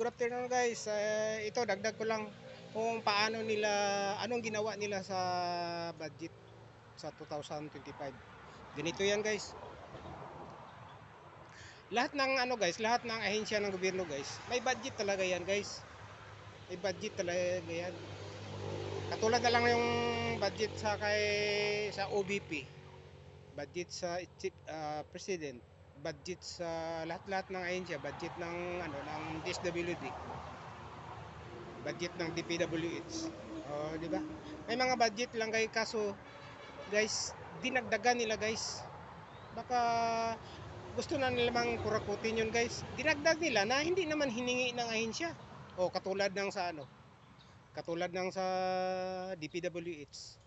good afternoon guys. Eh, ito dagdag ko lang kung paano nila anong ginawa nila sa budget sa 2025. Ganito 'yan guys. Lahat ng ano guys, lahat ng ahensya ng gobyerno guys, may budget talaga 'yan guys. May budget talaga 'yan. Katulad na lang yung budget sa kay sa OBP. Budget sa ah, president budget sa lahat-lahat ng ahensya, budget ng ano ng DSWD. Budget ng DPWH. Oh, di ba? May mga budget lang kay kaso guys, dinagdagan nila guys. Baka gusto na nila mang kurakutin yun guys. Dinagdag nila na hindi naman hiningi ng ahensya. O katulad ng sa ano? Katulad ng sa DPWH.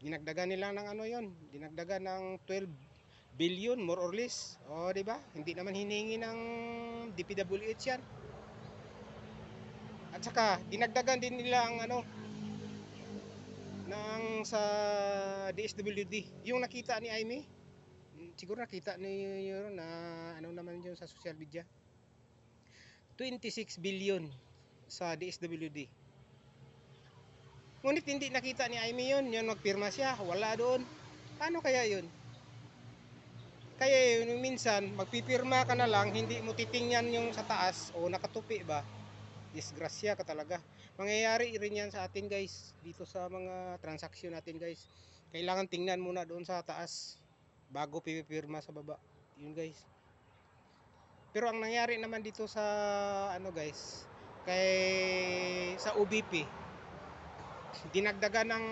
Dinagdagan nila ng ano yon Dinagdagan ng 12 billion more or less. O, di ba? Hindi naman hiningi ng DPWH yan. At saka, dinagdagan din nila ang ano ng sa DSWD. Yung nakita ni mm, siguro nakita ni yun na ano naman yun sa social media. 26 billion sa DSWD. Ngunit hindi nakita ni Aimee yun, yun magpirma siya, wala doon. Paano kaya yun? Kaya yun, minsan, magpipirma ka na lang, hindi mo titingnan yung sa taas o nakatupi ba, disgrasya ka talaga. Mangyayari rin yan sa atin guys, dito sa mga transaksyon natin guys. Kailangan tingnan muna doon sa taas, bago pipirma sa baba. Yun guys. Pero ang nangyari naman dito sa, ano guys, kay, sa OBP, dinagdagan ng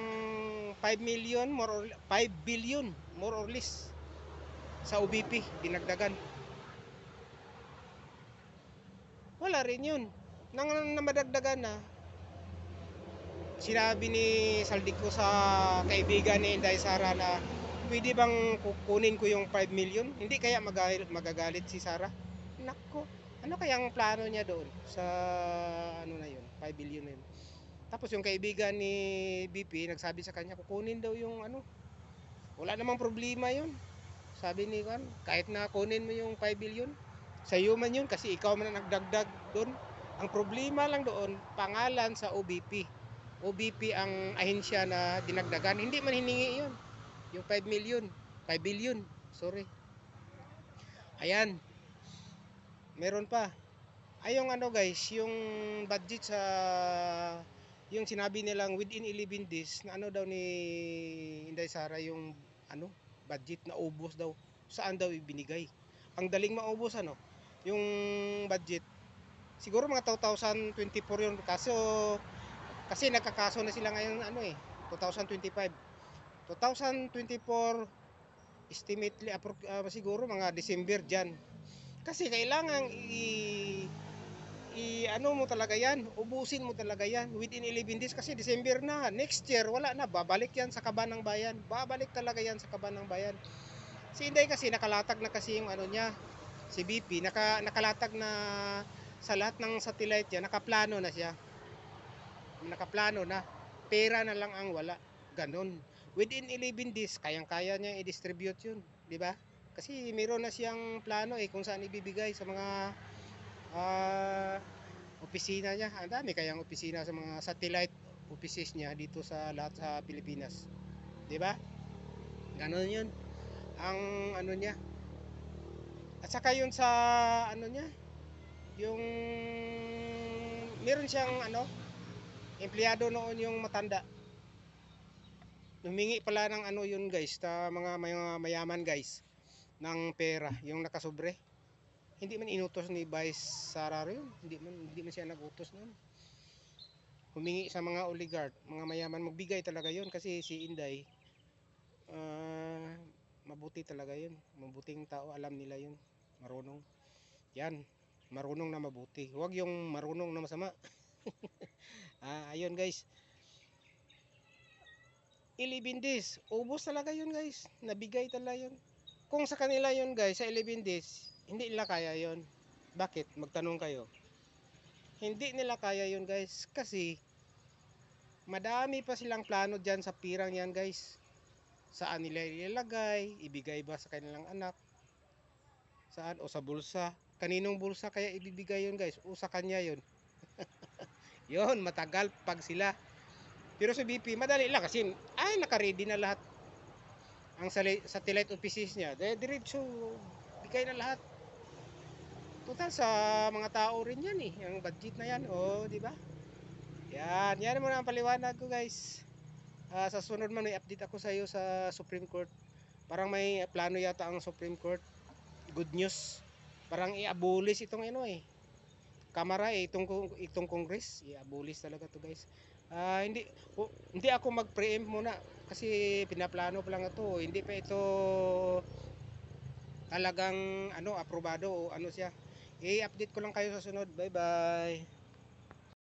5 million, more or 5 billion, more or less sa OBP dinagdagan. Wala rin yun. Nang namadagdagan na sinabi ni Saldico sa kaibigan ni Inday Sara na pwede bang kukunin ko yung 5 million? Hindi kaya magalit, magagalit si Sara. Nako ano kayang plano niya doon sa ano na yun 5 billion na yun? Tapos yung kaibigan ni BP nagsabi sa kanya kukunin daw yung ano. Wala namang problema yun sabi ni Juan, kahit na kunin mo yung 5 billion, sa iyo man yun kasi ikaw man ang nagdagdag doon. Ang problema lang doon, pangalan sa OBP. OBP ang ahensya na dinagdagan. Hindi man hiningi yun. Yung 5 million, 5 billion, sorry. Ayan. Meron pa. Ay ano guys, yung budget sa yung sinabi nilang within 11 days na ano daw ni Inday Sara yung ano budget na ubos daw. Saan daw ibinigay? Ang daling maubos ano? Yung budget. Siguro mga 2024 yun. Kaso, kasi nagkakaso na sila ngayon ano eh. 2025. 2024 estimately appro- ah, siguro mga December dyan. Kasi kailangan i ano mo talaga yan, ubusin mo talaga yan. Within 11 days kasi December na, next year wala na, babalik yan sa kaban ng bayan, babalik talaga yan sa kaban ng bayan. Si Inday kasi nakalatag na kasi yung ano niya, si BP, naka, nakalatag na sa lahat ng satellite niya, nakaplano na siya. Nakaplano na, pera na lang ang wala, ganun. Within 11 days, kayang-kaya niya i-distribute yun, di ba? Kasi meron na siyang plano eh kung saan ibibigay sa mga ah opisina niya. Ang dami kayang opisina sa mga satellite offices niya dito sa lahat sa Pilipinas. 'Di ba? Ganon 'yun. Ang ano niya. At saka yun sa ano niya, yung meron siyang ano, empleyado noon yung matanda. Humingi pala ng ano yun guys, ta mga, mga mayaman guys ng pera, yung nakasobre hindi man inutos ni Vice Sara yun. Hindi man, hindi man siya nagutos noon. Humingi sa mga oligarch, mga mayaman, magbigay talaga yun kasi si Inday, ah, mabuti talaga yun. Mabuting tao, alam nila yun. Marunong. Yan, marunong na mabuti. Huwag yung marunong na masama. ah, ayun guys. 11 days, ubos talaga yun guys. Nabigay talaga yun. Kung sa kanila yun guys, sa 11 days, hindi nila kaya yon bakit? Magtanong kayo. Hindi nila kaya yon guys. Kasi madami pa silang plano dyan sa pirang yan guys. Saan nila ilalagay? Ibigay ba sa kanilang anak? Saan? O sa bulsa? Kaninong bulsa kaya ibibigay yon guys? O sa kanya yon Yon, matagal pag sila. Pero sa BP, madali lang kasi ay naka-ready na lahat. Ang satellite offices niya, diretso bigay na lahat. Total sa mga tao rin yan eh, ang budget na yan, oh, di ba? Yan, yan muna ang paliwanag ko guys. Ah, sa sunod man may update ako sa iyo sa Supreme Court. Parang may plano yata ang Supreme Court. Good news. Parang i-abolish itong ano eh. Kamara eh, itong itong Congress, i-abolish talaga to guys. Ah, hindi o- hindi ako mag-preempt muna kasi pinaplano pa lang ito. Hindi pa ito talagang ano aprobado o ano siya. I-update ko lang kayo sa sunod. Bye-bye.